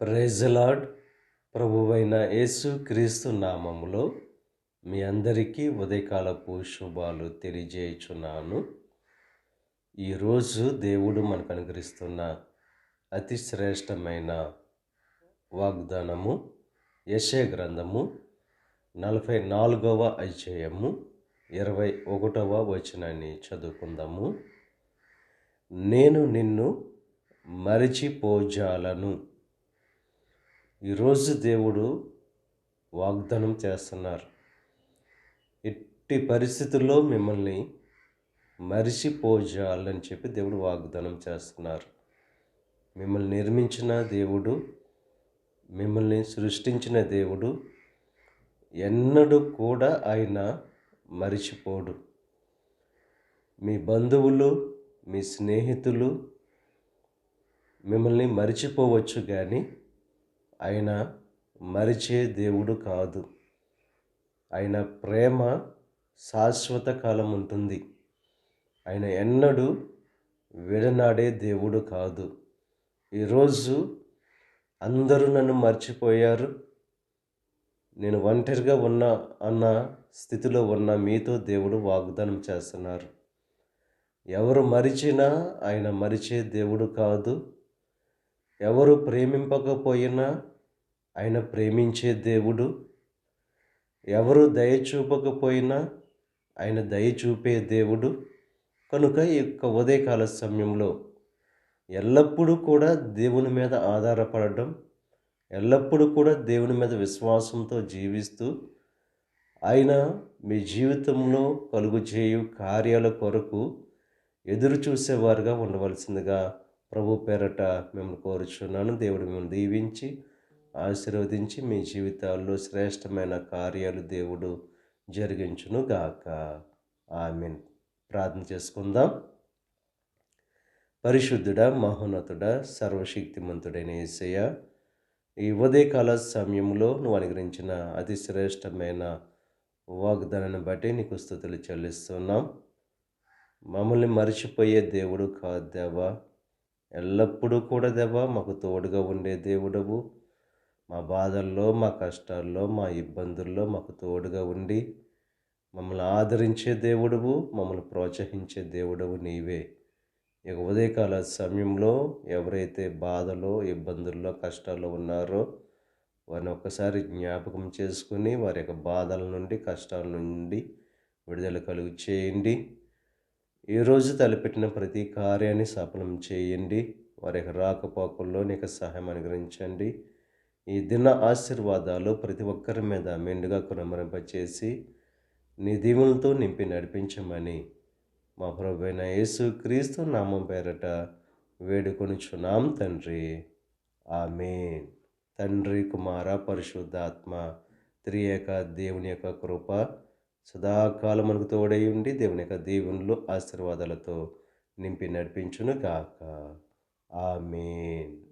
ప్రైజలాడ్ ప్రభువైన యేసు క్రీస్తు నామములో మీ అందరికీ ఉదయకాలపు శుభాలు తెలియజేయుచున్నాను. ఈరోజు దేవుడు మనకు అనుగ్రహిస్తున్న అతి శ్రేష్టమైన వాగ్దానము యశే గ్రంథము నలభై నాలుగవ అధ్యాయము ఇరవై ఒకటవ వచనాన్ని చదువుకుందాము. నేను నిన్ను మరిచిపోజాలను. ఈరోజు దేవుడు వాగ్దానం చేస్తున్నారు. ఎట్టి పరిస్థితుల్లో మిమ్మల్ని మరిచిపోజాలని చెప్పి దేవుడు వాగ్దానం చేస్తున్నారు. మిమ్మల్ని నిర్మించిన దేవుడు మిమ్మల్ని సృష్టించిన దేవుడు ఎన్నడూ కూడా ఆయన మరిచిపోడు. మీ బంధువులు మీ స్నేహితులు మిమ్మల్ని మరిచిపోవచ్చు కానీ ఆయన మరిచే దేవుడు కాదు. ఆయన ప్రేమ శాశ్వత కాలం ఉంటుంది. ఆయన ఎన్నడూ విడనాడే దేవుడు కాదు. ఈరోజు అందరూ నన్ను మర్చిపోయారు. నేను ఒంటరిగా ఉన్నా అన్న స్థితిలో ఉన్న మీతో దేవుడు వాగ్దానం చేస్తున్నారు. ఎవరు మరిచినా ఆయన మరిచే దేవుడు కాదు. ఎవరు ప్రేమింపకపోయినా ఆయన ప్రేమించే దేవుడు. ఎవరు దయ చూపకపోయినా ఆయన దయ చూపే దేవుడు. కనుక ఈ యొక్క ఉదయకాల సమయంలో ఎల్లప్పుడూ కూడా దేవుని మీద ఆధారపడడం ఎల్లప్పుడూ కూడా దేవుని మీద విశ్వాసంతో జీవిస్తూ ఆయన మీ జీవితంలో కలుగు చేయు కార్యాల కొరకు ఎదురు చూసేవారుగా ఉండవలసిందిగా ప్రభు పేరట మిమ్మల్ని కోరుచున్నాను. దేవుడు మిమ్మల్ని దీవించి ఆశీర్వదించి మీ జీవితాల్లో శ్రేష్టమైన కార్యాలు దేవుడు జరిగించును గాక ఆమెన్. ప్రార్థన చేసుకుందాం. పరిశుద్ధుడ మహోన్నతుడ సర్వశక్తిమంతుడైన ఏసయ్య ఈ ఉదయకాల సమయంలో నువ్వు అనుగ్రహించిన అతి శ్రేష్టమైన వాగ్దానాన్ని బట్టి నీకు స్థుతులు చెల్లిస్తున్నాం. మమ్మల్ని మర్చిపోయే దేవుడు కాదు దేవా. ఎల్లప్పుడూ కూడా దేవా మాకు తోడుగా ఉండే దేవుడవు. మా బాధల్లో మా కష్టాల్లో మా ఇబ్బందుల్లో మాకు తోడుగా ఉండి మమ్మల్ని ఆదరించే దేవుడవు మమ్మల్ని ప్రోత్సహించే దేవుడవు నీవే. ఇక ఉదయకాల సమయంలో ఎవరైతే బాధలో ఇబ్బందుల్లో కష్టాల్లో ఉన్నారో వారిని ఒక్కసారి జ్ఞాపకం చేసుకుని వారి యొక్క బాధల నుండి కష్టాల నుండి విడుదల కలుగు చేయండి. ఈరోజు తలపెట్టిన ప్రతి కార్యాన్ని సఫలం చేయండి. వారి యొక్క రాకపోకల్లో నీకు సహాయం అనుగ్రహించండి. ఈ దిన ఆశీర్వాదాలు ప్రతి ఒక్కరి మీద మెండుగా కునమరింపచేసి నీ దీవులతో నింపి నడిపించమని మా ప్రభైన యేసు క్రీస్తు నామం పేరట వేడుకొనిచున్నాం తండ్రి. ఆమె తండ్రి కుమార పరిశుద్ధాత్మ త్రియేక దేవుని యొక్క కృప సదాకాలం మనకు తోడై ఉండి దేవుని యొక్క దీవెనలు ఆశీర్వాదాలతో నింపి నడిపించును గాక ఆమెన్.